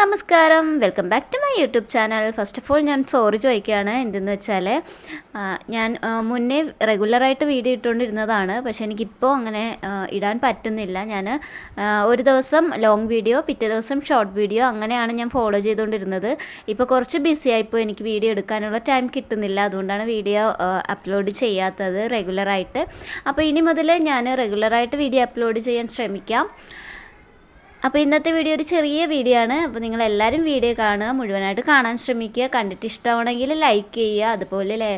നമസ്കാരം. Welcome back to my YouTube channel first of all ഞാൻ sorry ചോദിക്കുകയാണ്. എന്തെന്ന് വെച്ചാൽ ഞാൻ മുന്നേ റെഗുലറായിട്ട് വീഡിയോ ഇട്ടുകൊണ്ടിരുന്നതാണ്. പക്ഷേ എനിക്കിപ്പോൾ അങ്ങനെ ഇടാൻ പറ്റുന്നില്ല. ഞാൻ ഒരു ദിവസം ലോങ് വീഡിയോ പിറ്റേ ദിവസം ഷോർട്ട് വീഡിയോ അങ്ങനെയാണ് ഞാൻ ഫോളോ ചെയ്തുകൊണ്ടിരുന്നത്. ഇപ്പോൾ കുറച്ച് ബിസി ആയിപ്പോൾ എനിക്ക് വീഡിയോ എടുക്കാനുള്ള ടൈം കിട്ടുന്നില്ല. അതുകൊണ്ടാണ് വീഡിയോ അപ്ലോഡ് ചെയ്യാത്തത് റെഗുലറായിട്ട് അപ്പോൾ ഇനി മുതൽ ഞാൻ റെഗുലറായിട്ട് വീഡിയോ അപ്ലോഡ് ചെയ്യാൻ ശ്രമിക്കാം. അപ്പോൾ ഇന്നത്തെ വീഡിയോ ഒരു ചെറിയ വീഡിയോ ആണ്. അപ്പോൾ നിങ്ങൾ എല്ലാവരും വീഡിയോ കാണുക മുഴുവനായിട്ട് കാണാൻ ശ്രമിക്കുക. കണ്ടിട്ട് ഇഷ്ടമാണെങ്കിൽ ലൈക്ക് ചെയ്യുക. അതുപോലെ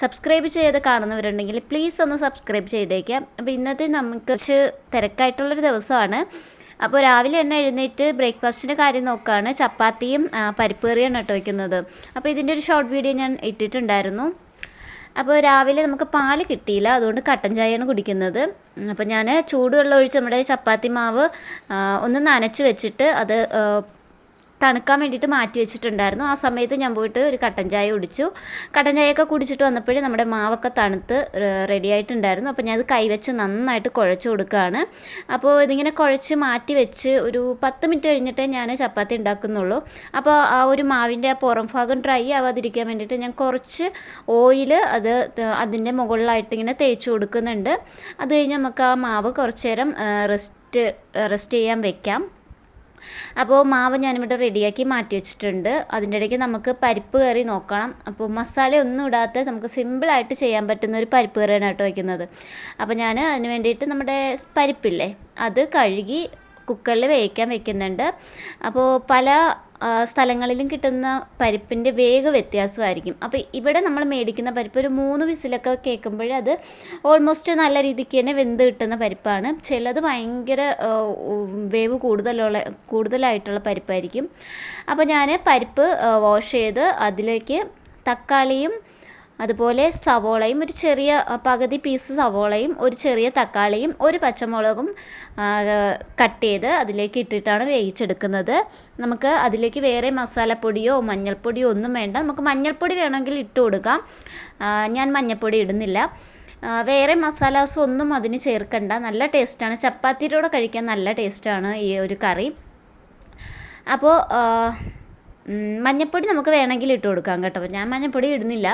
സബ്സ്ക്രൈബ് ചെയ്ത് കാണുന്നവരുണ്ടെങ്കിൽ പ്ലീസ് ഒന്ന് സബ്സ്ക്രൈബ് ചെയ്തേക്കാം. അപ്പോൾ ഇന്നത്തെ നമുക്ക് കുറച്ച് തിരക്കായിട്ടുള്ളൊരു ദിവസമാണ്. അപ്പോൾ രാവിലെ തന്നെ എഴുന്നേറ്റ് ബ്രേക്ക്ഫാസ്റ്റിന്റെ കാര്യം നോക്കുകയാണ് ചപ്പാത്തിയും പരിപ്പ് കറിയാണ് കേട്ടോ വയ്ക്കുന്നത്. അപ്പോൾ ഇതിന്റെ ഒരു ഷോർട്ട് വീഡിയോ ഞാൻ ഇട്ടിട്ടുണ്ടായിരുന്നു. അപ്പോൾ രാവിലെ നമുക്ക് പാൽ കിട്ടിയില്ല. അതുകൊണ്ട് കട്ടൻ ചായയാണ് കുടിക്കുന്നത്. അപ്പോൾ ഞാൻ ചൂടുവെള്ളം ഒഴിച്ച് നമ്മുടെ ചപ്പാത്തി മാവ് ഒന്ന് നനച്ച് വെച്ചിട്ട് അത് തണുക്കാൻ വേണ്ടിയിട്ട് മാറ്റി വെച്ചിട്ടുണ്ടായിരുന്നു. ആ സമയത്ത് ഞാൻ പോയിട്ട് ഒരു കട്ടൻ ചായ കുടിച്ചു. കട്ടൻ ചായയൊക്കെ കുടിച്ചിട്ട് വന്നപ്പോഴേ നമ്മുടെ മാവൊക്കെ തണുത്ത് റെഡി ആയിട്ടുണ്ടായിരുന്നു. അപ്പോൾ ഞാൻ അത് കൈവച്ച് നന്നായിട്ട് കുഴച്ച് കൊടുക്കുകയാണ്. അപ്പോൾ ഇതിങ്ങനെ കുഴച്ച് മാറ്റി വെച്ച് ഒരു പത്ത് മിനിറ്റ് കഴിഞ്ഞിട്ടേ ഞാൻ ചപ്പാത്തി ഉണ്ടാക്കുന്നുള്ളൂ. അപ്പോൾ ആ ഒരു മാവിന്റെ ആ പുറം ഭാഗം ഡ്രൈ ആവാതിരിക്കാൻ വേണ്ടിയിട്ട് ഞാൻ കുറച്ച് ഓയിൽ അത് അതിന്റെ മുകളിലായിട്ട് ഇങ്ങനെ തേച്ച് കൊടുക്കുന്നുണ്ട്. അത് കഴിഞ്ഞ് നമുക്ക് ആ മാവ് കുറച്ച് നേരം റെസ്റ്റ് റെസ്റ്റ് ചെയ്യാൻ വെക്കാം. അപ്പോൾ മാവ് ഞാനിവിടെ റെഡിയാക്കി മാറ്റി വെച്ചിട്ടുണ്ട്. അതിന്റെ ഇടയ്ക്ക് നമുക്ക് പരിപ്പ് കറി നോക്കണം. അപ്പോൾ മസാല ഒന്നും ഇടാത്ത നമുക്ക് സിമ്പിളായിട്ട് ചെയ്യാൻ പറ്റുന്ന ഒരു പരിപ്പ് കറിയാണ് കേട്ടോ വയ്ക്കുന്നത് അപ്പോൾ ഞാൻ അതിന് വേണ്ടിയിട്ട് നമ്മുടെ പരിപ്പില്ലേ അത് കഴുകി കുക്കറിൽ വേവിക്കാൻ വെക്കുന്നുണ്ട്. അപ്പോൾ പല സ്ഥലങ്ങളിലും കിട്ടുന്ന പരിപ്പിന്റെ വേഗ വ്യത്യാസമായിരിക്കും. അപ്പോൾ ഇവിടെ നമ്മൾ മേടിക്കുന്ന പരിപ്പ് ഒരു മൂന്ന് വിസിലൊക്കെ കേൾക്കുമ്പോൾ അത് ഓൾമോസ്റ്റ് നല്ല രീതിക്ക് തന്നെ വെന്ത് കിട്ടുന്ന പരിപ്പാണ്. ചിലത് ഭയങ്കര വേവ് കൂടുതലുള്ള കൂടുതലായിട്ടുള്ള പരിപ്പായിരിക്കും. അപ്പോൾ ഞാൻ പരിപ്പ് വാഷ് ചെയ്ത് അതിലേക്ക് തക്കാളിയും അതുപോലെ സവോളയും ഒരു ചെറിയ പകുതി പീസ് സവോളയും ഒരു ചെറിയ തക്കാളിയും ഒരു പച്ചമുളകും കട്ട് ചെയ്ത് അതിലേക്ക് ഇട്ടിട്ടാണ് വേവിച്ചെടുക്കുന്നത്. നമുക്ക് അതിലേക്ക് വേറെ മസാലപ്പൊടിയോ മഞ്ഞൾപ്പൊടിയോ ഒന്നും വേണ്ട. നമുക്ക് മഞ്ഞൾപ്പൊടി വേണമെങ്കിൽ ഇട്ട് കൊടുക്കാം. ഞാൻ മഞ്ഞൾപ്പൊടി ഇടുന്നില്ല. വേറെ മസാലാസ് ഒന്നും അതിന് ചേർക്കണ്ട. നല്ല ടേസ്റ്റാണ് ചപ്പാത്തിയുടെ കൂടെ കഴിക്കാൻ നല്ല ടേസ്റ്റാണ് ഈ ഒരു കറി. അപ്പോൾ മഞ്ഞപ്പൊടി നമുക്ക് വേണമെങ്കിൽ ഇട്ട് കൊടുക്കാം കേട്ടോ. ഞാൻ മഞ്ഞപ്പൊടി ഇടുന്നില്ല.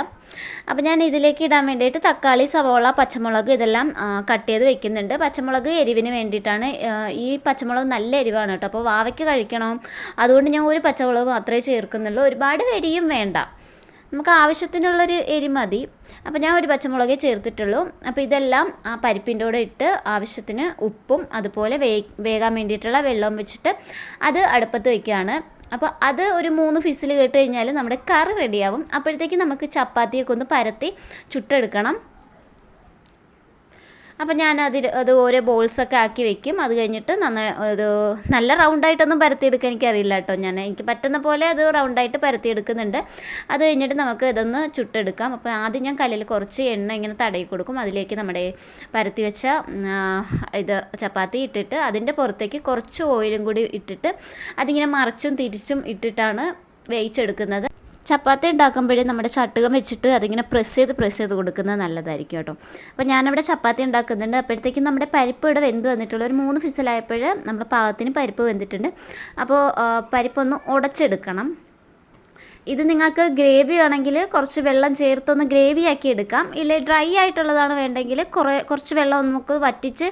അപ്പോൾ ഞാൻ ഇതിലേക്ക് ഇടാൻ വേണ്ടിയിട്ട് തക്കാളി സവോള പച്ചമുളക് ഇതെല്ലാം കട്ട് ചെയ്ത് വെക്കുന്നുണ്ട്. പച്ചമുളക് എരിവിന് വേണ്ടിയിട്ടാണ് ഈ പച്ചമുളക് നല്ല എരിവാണ് കേട്ടോ. അപ്പോൾ വാവയ്ക്ക് കഴിക്കണം. അതുകൊണ്ട് ഞാൻ ഒരു പച്ചമുളക് മാത്രമേ ചേർക്കുന്നുള്ളൂ. ഒരുപാട് എരിയും വേണ്ട. നമുക്ക് ആവശ്യത്തിനുള്ളൊരു എരി മതി. അപ്പോൾ ഞാൻ ഒരു പച്ചമുളകേ ചേർത്തിട്ടുള്ളൂ. അപ്പോൾ ഇതെല്ലാം ആ പരിപ്പിന്റെ കൂടെ ഇട്ട് ആവശ്യത്തിന് ഉപ്പും അതുപോലെ വേ വേകാൻ വേണ്ടിയിട്ടുള്ള വെള്ളവും വെച്ചിട്ട് അത് അടുപ്പത്ത് വയ്ക്കുകയാണ് അപ്പോൾ അത് ഒരു മൂന്ന് ഫിസിൽ കേട്ട് കഴിഞ്ഞാൽ നമ്മുടെ കറി റെഡിയാവും അപ്പോഴത്തേക്ക് നമുക്ക് ചപ്പാത്തിയൊക്കെ ഒന്ന് പരത്തി ചുട്ടെടുക്കണം. അപ്പം ഞാൻ അതിൽ അത് ഓരോ ബോൾസൊക്കെ ആക്കി വെക്കും. അത് കഴിഞ്ഞിട്ട് നന്നായി ഒരു നല്ല റൗണ്ടായിട്ടൊന്നും പരത്തിയെടുക്കാൻ എനിക്കറിയില്ല കേട്ടോ. ഞാൻ എനിക്ക് പറ്റുന്ന പോലെ അത് റൗണ്ടായിട്ട് പരത്തിയെടുക്കുന്നുണ്ട്. അത് കഴിഞ്ഞിട്ട് നമുക്ക് ഇതൊന്ന് ചുട്ടെടുക്കാം. അപ്പോൾ ആദ്യം ഞാൻ കല്ലിൽ കുറച്ച് എണ്ണ ഇങ്ങനെ തടയി കൊടുക്കും. അതിലേക്ക് നമ്മുടെ പരത്തി വെച്ച ഇത് ചപ്പാത്തി ഇട്ടിട്ട് അതിന്റെ പുറത്തേക്ക് കുറച്ച് ഓയിലും കൂടി ഇട്ടിട്ട് അതിങ്ങനെ മറിച്ചും തിരിച്ചും ഇട്ടിട്ടാണ് വേവിച്ചെടുക്കുന്നത്. ചപ്പാത്തി ഉണ്ടാക്കുമ്പോഴേ നമ്മുടെ ചട്ടുകം വെച്ചിട്ട് അതിങ്ങനെ പ്രസ് ചെയ്ത് പ്രസ് ചെയ്ത് കൊടുക്കുന്നത് നല്ലതായിരിക്കും കേട്ടോ. അപ്പോൾ ഞാനിവിടെ ചപ്പാത്തി ഉണ്ടാക്കുന്നുണ്ട്. അപ്പോഴത്തേക്കും നമ്മുടെ പരിപ്പ് ഇവിടെ വെന്ത് വന്നിട്ടുള്ള. ഒരു മൂന്ന് ഫിസിലായപ്പോൾ നമ്മൾ പാകത്തിന് പരിപ്പ് വെന്തിട്ടുണ്ട്. അപ്പോൾ പരിപ്പൊന്ന് ഉടച്ചെടുക്കണം. ഇത് നിങ്ങൾക്ക് ഗ്രേവി ആണെങ്കിൽ കുറച്ച് വെള്ളം ചേർത്തൊന്ന് ഗ്രേവി ആക്കി എടുക്കാം. ഇല്ലേ ഡ്രൈ ആയിട്ടുള്ളതാണ് വേണ്ടെങ്കിൽ കുറേ കുറച്ച് വെള്ളം ഒന്ന് നമുക്ക് വറ്റിച്ച്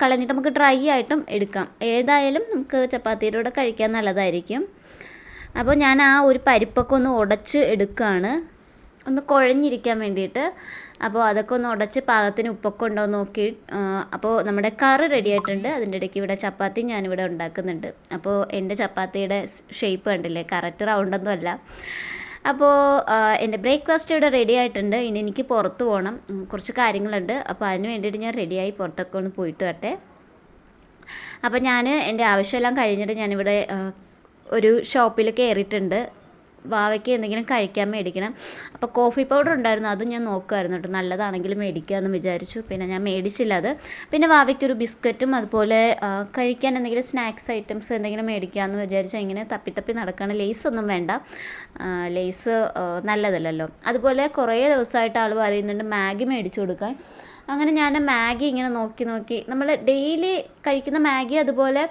കളഞ്ഞിട്ട് നമുക്ക് ഡ്രൈ ആയിട്ടും എടുക്കാം. ഏതായാലും നമുക്ക് ചപ്പാത്തിയുടെ കൂടെ കഴിക്കാൻ നല്ലതായിരിക്കും. അപ്പോൾ ഞാൻ ആ ഒരു പരിപ്പൊക്കെ ഒന്ന് ഉടച്ച് എടുക്കുകയാണ്. ഒന്ന് കുഴഞ്ഞിരിക്കാൻ വേണ്ടിയിട്ട്. അപ്പോൾ അതൊക്കെ ഒന്ന് ഉടച്ച് പാകത്തിന് ഉപ്പൊക്കെ ഉണ്ടോയെന്ന് നോക്കി അപ്പോൾ നമ്മുടെ കറി റെഡി ആയിട്ടുണ്ട്. അതിന്റെ ഇടയ്ക്ക് ഇവിടെ ചപ്പാത്തി ഞാനിവിടെ ഉണ്ടാക്കുന്നുണ്ട്. അപ്പോൾ എന്റെ ചപ്പാത്തിയുടെ ഷേപ്പ് കണ്ടില്ലേ? കറക്റ്റ് റൗണ്ടൊന്നും അല്ല. അപ്പോൾ എന്റെ ബ്രേക്ക്ഫാസ്റ്റ് ഇവിടെ റെഡി ആയിട്ടുണ്ട്. ഇനി എനിക്ക് പുറത്ത് പോകണം. കുറച്ച് കാര്യങ്ങളുണ്ട്. അപ്പോൾ അതിന് വേണ്ടിയിട്ട് ഞാൻ റെഡിയായി പുറത്തൊക്കെ ഒന്ന് പോയിട്ട് വരട്ടെ. അപ്പോൾ ഞാൻ എന്റെ ആവശ്യമെല്ലാം കഴിഞ്ഞിട്ട് ഞാനിവിടെ ഒരു ഷോപ്പിൽ കയറിയിട്ടുണ്ട്. വാവയ്ക്ക് എന്തെങ്കിലും കഴിക്കാൻ മേടിക്കണം. അപ്പോൾ കോഫി പൗഡർ ഉണ്ടായിരുന്നു. അതും ഞാൻ നോക്കുമായിരുന്നു കേട്ടോ. നല്ലതാണെങ്കിലും മേടിക്കാമെന്ന് വിചാരിച്ചു. പിന്നെ ഞാൻ മേടിച്ചില്ല അത്. പിന്നെ വാവയ്ക്കൊരു ബിസ്ക്കറ്റും അതുപോലെ കഴിക്കാൻ എന്തെങ്കിലും സ്നാക്സ് ഐറ്റംസ് എന്തെങ്കിലും മേടിക്കുക എന്ന് വിചാരിച്ചു. ഇങ്ങനെ തപ്പി തപ്പി നടക്കുകയാണ് ലേസ് ഒന്നും വേണ്ട. ലേസ് നല്ലതല്ലല്ലോ. അതുപോലെ കുറേ ദിവസമായിട്ട് ആൾ പറയുന്നുണ്ട് മാഗി മേടിച്ചു കൊടുക്കാൻ. അങ്ങനെ ഞാൻ മാഗി ഇങ്ങനെ നോക്കി നോക്കി. നമ്മൾ ഡെയിലി കഴിക്കുന്ന മാഗി അതുപോലെ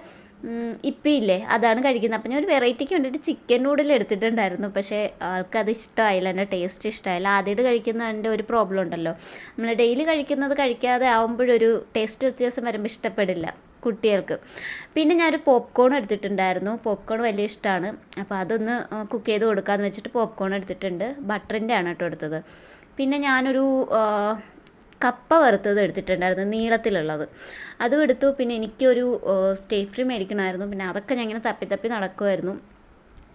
ഇപ്പം ഇല്ലേ അതാണ് കഴിക്കുന്നത്. അപ്പം ഞാൻ ഒരു വെറൈറ്റിക്ക് വേണ്ടിയിട്ട് ചിക്കൻ നൂഡിൽ എടുത്തിട്ടുണ്ടായിരുന്നു. പക്ഷേ ആൾക്കത് ഇഷ്ടമായില്ല എന്റെ ടേസ്റ്റ് ഇഷ്ടമായില്ല ആദ്യമായിട്ട് കഴിക്കുന്നതിന്റെ ഒരു പ്രോബ്ലം ഉണ്ടല്ലോ. നമ്മൾ ഡെയിലി കഴിക്കുന്നത് കഴിക്കാതെ ആകുമ്പോഴൊരു ടേസ്റ്റ് വ്യത്യാസം വരുമ്പോൾ ഇഷ്ടപ്പെടില്ല കുട്ടികൾക്ക്. പിന്നെ ഞാനൊരു പോപ്കോൺ എടുത്തിട്ടുണ്ടായിരുന്നു. പോപ്കോൺ വലിയ ഇഷ്ടമാണ് അപ്പോൾ അതൊന്ന് കുക്ക് ചെയ്ത് കൊടുക്കാമെന്ന് വെച്ചിട്ട് പോപ്കോൺ എടുത്തിട്ടുണ്ട്. ബട്ടറിന്റെ ആണ് കേട്ടോ എടുത്തത്. പിന്നെ ഞാനൊരു കപ്പ വറുത്തത് എടുത്തിട്ടുണ്ടായിരുന്നു നീളത്തിലുള്ളത്. അതും എടുത്തു പിന്നെ എനിക്കൊരു സ്റ്റേഫ്രി മേടിക്കണമായിരുന്നു. പിന്നെ അതൊക്കെ ഞാൻ ഇങ്ങനെ തപ്പി തപ്പി നടക്കുമായിരുന്നു.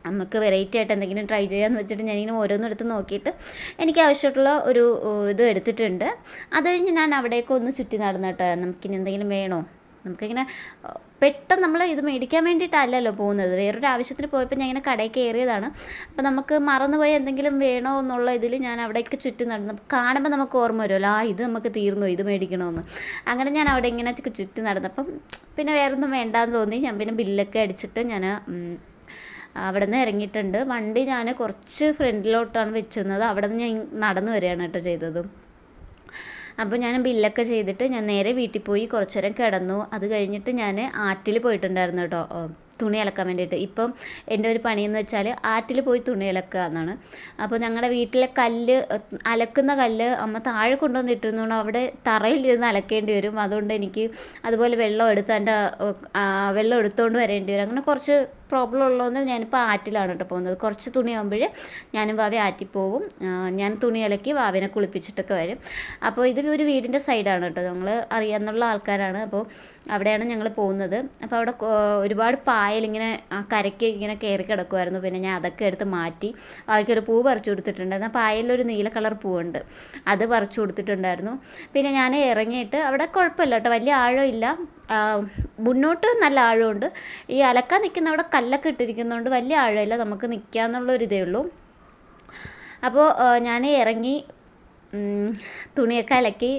നമുക്ക് വെറൈറ്റി ആയിട്ട് എന്തെങ്കിലും ട്രൈ ചെയ്യാമെന്ന് വെച്ചിട്ട് ഞാനിങ്ങനെ ഓരോന്നും എടുത്ത് നോക്കിയിട്ട് എനിക്ക് ആവശ്യമായിട്ടുള്ള ഒരു ഇത് എടുത്തിട്ടുണ്ട്. അത് കഴിഞ്ഞ് ഞാൻ അവിടേക്ക് ഒന്ന് ചുറ്റി നടന്നിട്ട് നമുക്കിനി എന്തെങ്കിലും വേണോ? നമുക്കിങ്ങനെ പെട്ടെന്ന് നമ്മൾ ഇത് മേടിക്കാൻ വേണ്ടിയിട്ടല്ലല്ലോ പോകുന്നത്. വേറൊരു ആവശ്യത്തിന് പോയപ്പോൾ ഞാൻ ഇങ്ങനെ കടയിൽ കയറിയതാണ്. അപ്പോൾ നമുക്ക് മറന്നുപോയി എന്തെങ്കിലും വേണോ എന്നുള്ള ഇതിൽ ഞാൻ അവിടേക്ക് ചുറ്റും നടന്നു. കാണുമ്പോൾ നമുക്ക് ഓർമ്മ വരുമല്ലോ ആ ഇത് നമുക്ക് തീർന്നു ഇത് മേടിക്കണമെന്ന്. അങ്ങനെ ഞാൻ അവിടെ ഇങ്ങനെ ചുറ്റി നടന്നപ്പം പിന്നെ വേറൊന്നും വേണ്ടാന്ന് തോന്നി. ഞാൻ പിന്നെ ബില്ലൊക്കെ അടിച്ചിട്ട് ഞാൻ അവിടെ നിന്ന് ഇറങ്ങിയിട്ടുണ്ട്. വണ്ടി ഞാൻ കുറച്ച് ഫ്രണ്ടിലോട്ടാണ് വെച്ചിരുന്നത്. അവിടെ നിന്ന് ഞാൻ നടന്നു വരികയാണ് കേട്ടോ ചെയ്തത്. അപ്പോൾ ഞാൻ ബില്ലൊക്കെ ചെയ്തിട്ട് ഞാൻ നേരെ വീട്ടിൽ പോയി കുറച്ചു നേരം കിടന്നു. അത് കഴിഞ്ഞിട്ട് ഞാൻ ആറ്റിൽ പോയിട്ടുണ്ടായിരുന്നു കേട്ടോ. തുണി അലക്കാൻ വേണ്ടിയിട്ട്. ഇപ്പം എന്റെ ഒരു പണിയെന്ന് വെച്ചാൽ ആറ്റിൽ പോയി തുണി അലക്കുക എന്നാണ്. അപ്പോൾ ഞങ്ങളുടെ വീട്ടിലെ കല്ല് അലക്കുന്ന കല്ല് അമ്മ താഴെ കൊണ്ടുവന്നിട്ടിരുന്നുകൊണ്ട് അവിടെ തറയിൽ ഇരുന്ന് അലക്കേണ്ടി വരും. അതുകൊണ്ട് എനിക്ക് അതുപോലെ വെള്ളം എടുത്ത് എന്റെ വെള്ളം എടുത്തുകൊണ്ട് വരേണ്ടി വരും. അങ്ങനെ കുറച്ച് പ്രോബ്ലം ഉള്ളതുകൊണ്ട് ഞാനിപ്പോൾ ആറ്റിലാണ് കേട്ടോ പോകുന്നത്. കുറച്ച് തുണിയാകുമ്പോൾ ഞാനും വാവി ആറ്റിപ്പോവും ഞാൻ തുണി അലക്കി വാവിനെ കുളിപ്പിച്ചിട്ടൊക്കെ വരും. അപ്പോൾ ഇത് ഒരു വീടിന്റെ സൈഡാണ് കേട്ടോ. ഞങ്ങൾ അറിയാമെന്നുള്ള ആൾക്കാരാണ്. അപ്പോൾ അവിടെയാണ് ഞങ്ങൾ പോകുന്നത്. അപ്പോൾ അവിടെ ഒരുപാട് പായലിങ്ങനെ കരയ്ക്ക് ഇങ്ങനെ കയറി കിടക്കുമായിരുന്നു പിന്നെ ഞാൻ അതൊക്കെ എടുത്ത് മാറ്റി വാവിക്കൊരു പൂ പറിച്ചു കൊടുത്തിട്ടുണ്ടായിരുന്നു. ആ പായലൊരു നീല കളർ പൂവുണ്ട്. അത് പറിച്ചു കൊടുത്തിട്ടുണ്ടായിരുന്നു. പിന്നെ ഞാൻ ഇറങ്ങിയിട്ട് അവിടെ കുഴപ്പമില്ല കേട്ടോ. വലിയ ആഴമില്ല. മുന്നോട്ട് നല്ല ആഴമുണ്ട്. ഈ അലക്കാൻ നിൽക്കുന്ന അവിടെ കല്ലൊക്കെ ഇട്ടിരിക്കുന്നതുകൊണ്ട് വലിയ ആഴമില്ല നമുക്ക് നിൽക്കാമെന്നുള്ളൊരിതേ ഉള്ളൂ. അപ്പോൾ ഞാൻ ഇറങ്ങി തുണിയൊക്കെ അലക്കി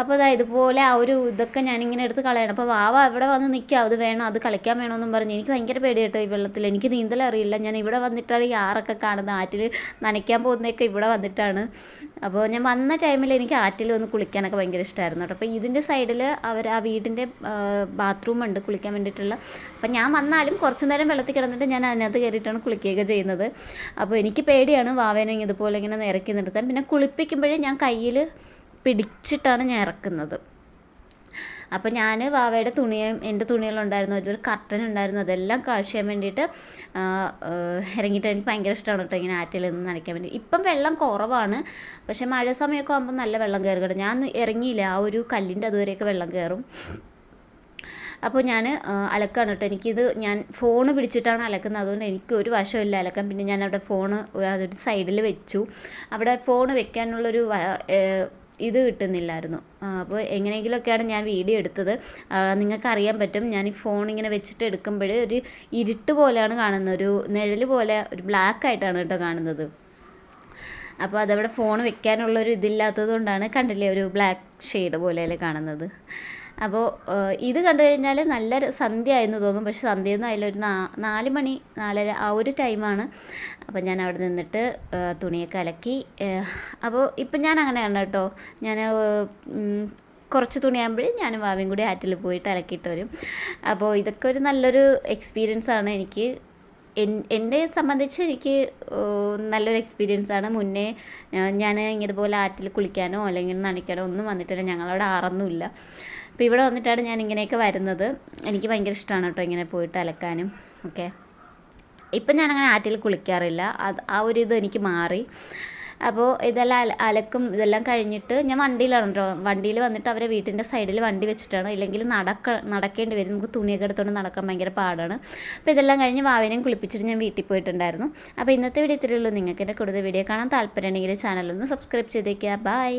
അപ്പോൾ അതാ ഇതുപോലെ ആ ഒരു ഇതൊക്കെ ഞാനിങ്ങനെ എടുത്ത് കളയണം. അപ്പോൾ വാവ ഇവിടെ വന്ന് നിൽക്കുക അത് വേണം? അത് കളിക്കാൻ വേണമെന്നും പറഞ്ഞ്. എനിക്ക് ഭയങ്കര പേടി കേട്ടോ ഈ വെള്ളത്തിൽ എനിക്ക് നീന്തൽ അറിയില്ല. ഞാൻ ഇവിടെ വന്നിട്ടാണ് ഈ ആറൊക്കെ കാണുന്നത്. ആറ്റിൽ നനയ്ക്കാൻ പോകുന്നതൊക്കെ ഇവിടെ വന്നിട്ടാണ്. അപ്പോൾ ഞാൻ വന്ന ടൈമിൽ എനിക്ക് ആറ്റിൽ വന്ന് കുളിക്കാനൊക്കെ ഭയങ്കര ഇഷ്ടമായിരുന്നു കേട്ടോ. അപ്പോൾ ഇതിന്റെ സൈഡിൽ അവർ ആ വീടിന്റെ ബാത്റൂം ഉണ്ട് കുളിക്കാൻ വേണ്ടിയിട്ടുള്ള. അപ്പം ഞാൻ വന്നാലും കുറച്ച് നേരം വെള്ളത്തിൽ കിടന്നിട്ട് ഞാൻ അതിനകത്ത് കയറിയിട്ടാണ് കുളിക്കുകയൊക്കെ ചെയ്യുന്നത്. അപ്പോൾ എനിക്ക് പേടിയാണ് വാവേനെ ഇതുപോലെ ഇങ്ങനെ നിരക്കി നിർത്താൻ പിന്നെ കുളിപ്പിക്കുമ്പോഴേ ഞാൻ കയ്യിൽ പിടിച്ചിട്ടാണ് ഞാൻ ഇറക്കുന്നത്. അപ്പോൾ ഞാൻ വാവയുടെ തുണിയും എന്റെ തുണികളുണ്ടായിരുന്നു അതൊരു കർട്ടൻ ഉണ്ടായിരുന്നു. അതെല്ലാം കാഴ്ച ചെയ്യാൻ വേണ്ടിയിട്ട് ഇറങ്ങിയിട്ട് എനിക്ക് ഭയങ്കര ഇഷ്ടമാണ് കേട്ടോ ഇങ്ങനെ ആറ്റിൽ നിന്ന് നനയ്ക്കാൻ വേണ്ടി. ഇപ്പം വെള്ളം കുറവാണ്. പക്ഷേ മഴ സമയമൊക്കെ ആകുമ്പോൾ നല്ല വെള്ളം കയറി കേട്ടോ. ഞാൻ ഇറങ്ങിയില്ല. ആ ഒരു കല്ലിന്റെ അതുവരെയൊക്കെ വെള്ളം കയറും. അപ്പോൾ ഞാൻ അലക്കാണ് കേട്ടോ. എനിക്കിത് ഞാൻ ഫോൺ പിടിച്ചിട്ടാണ് അലക്കുന്നത്. അതുകൊണ്ട് എനിക്ക് ഒരു വശമില്ല അലക്കാൻ. പിന്നെ ഞാൻ അവിടെ ഫോണ് അതൊരു സൈഡിൽ വെച്ചു. അവിടെ ഫോൺ വെക്കാനുള്ളൊരു ഇത് കിട്ടുന്നില്ലായിരുന്നു. അപ്പോൾ എങ്ങനെയെങ്കിലുമൊക്കെയാണ് ഞാൻ വീഡിയോ എടുത്തത്. നിങ്ങൾക്ക് അറിയാൻ പറ്റും ഞാൻ ഈ ഫോൺ ഇങ്ങനെ വെച്ചിട്ട് എടുക്കുമ്പോൾ ഒരു ഇരുട്ട് പോലെയാണ് കാണുന്നത്. ഒരു നിഴൽ പോലെ ഒരു ബ്ലാക്ക് ആയിട്ടാണ് കേട്ടോ കാണുന്നത്. അപ്പോൾ അതവിടെ ഫോൺ വെക്കാനുള്ളൊരു ഇതില്ലാത്തത് കൊണ്ടാണ് കണ്ടില്ലേ ഒരു ബ്ലാക്ക് ഷെയ്ഡ് പോലെയല്ലേ കാണുന്നത്. അപ്പോൾ ഇത് കണ്ടു കഴിഞ്ഞാൽ നല്ല സന്ധ്യ ആയെന്ന് തോന്നും പക്ഷെ സന്ധ്യയൊന്നും ആയില്ല. ഒരു നാല് മണി നാലര ആ ഒരു ടൈമാണ്. അപ്പോൾ ഞാൻ അവിടെ നിന്നിട്ട് തുണിയൊക്കെ അലക്കി അപ്പോൾ ഇപ്പം ഞാൻ അങ്ങനെയാണ് കേട്ടോ. ഞാൻ കുറച്ച് തുണിയാകുമ്പോഴേ ഞാനും വാവിയും കൂടി ആറ്റിൽ പോയിട്ട് അലക്കിയിട്ട് വരും. അപ്പോൾ ഇതൊക്കെ ഒരു നല്ലൊരു എക്സ്പീരിയൻസ് ആണ് എനിക്ക്. എന്നെ സംബന്ധിച്ച് എനിക്ക് നല്ലൊരു എക്സ്പീരിയൻസ് ആണ്. മുന്നേ ഞാൻ ഇതുപോലെ ആറ്റിൽ കുളിക്കാനോ അല്ലെങ്കിൽ നനയ്ക്കാനോ ഒന്നും വന്നിട്ടില്ല. ഞങ്ങളവിടെ ആറൊന്നുമില്ല. അപ്പോൾ ഇവിടെ വന്നിട്ടാണ് ഞാൻ ഇങ്ങനെയൊക്കെ വരുന്നത്. എനിക്ക് ഭയങ്കര ഇഷ്ടമാണ് കേട്ടോ ഇങ്ങനെ പോയിട്ട് അലക്കാനും ഒക്കെ. ഇപ്പം ഞാനങ്ങനെ ആറ്റിൽ കുളിക്കാറില്ല. അത് ആ ഒരു ഇത് എനിക്ക് മാറി. അപ്പോൾ ഇതെല്ലാം അലക്കും ഇതെല്ലാം കഴിഞ്ഞിട്ട് ഞാൻ വണ്ടിയിലാണ് കേട്ടോ വണ്ടിയിൽ വന്നിട്ട് അവരെ വീട്ടിന്റെ സൈഡിൽ വണ്ടി വെച്ചിട്ടാണ്. ഇല്ലെങ്കിൽ നടക്ക നടക്കേണ്ടി വരും. നമുക്ക് തുണിയൊക്കെ എടുത്തുകൊണ്ട് നടക്കാൻ ഭയങ്കര പാടാണ്. അപ്പോൾ ഇതെല്ലാം കഴിഞ്ഞ് വാവിനെയും കുളിപ്പിച്ചിട്ട് ഞാൻ വീട്ടിൽ പോയിട്ടുണ്ടായിരുന്നു. അപ്പോൾ ഇന്നത്തെ വീഡിയോ ഇത്രയേ ഉള്ളൂ. നിങ്ങൾക്ക് എന്റെ കൂടുതൽ വീഡിയോ കാണാൻ താല്പര്യമുണ്ടെങ്കിൽ ചാനലൊന്ന് സബ്സ്ക്രൈബ് ചെയ്തേക്കുക. ബൈ.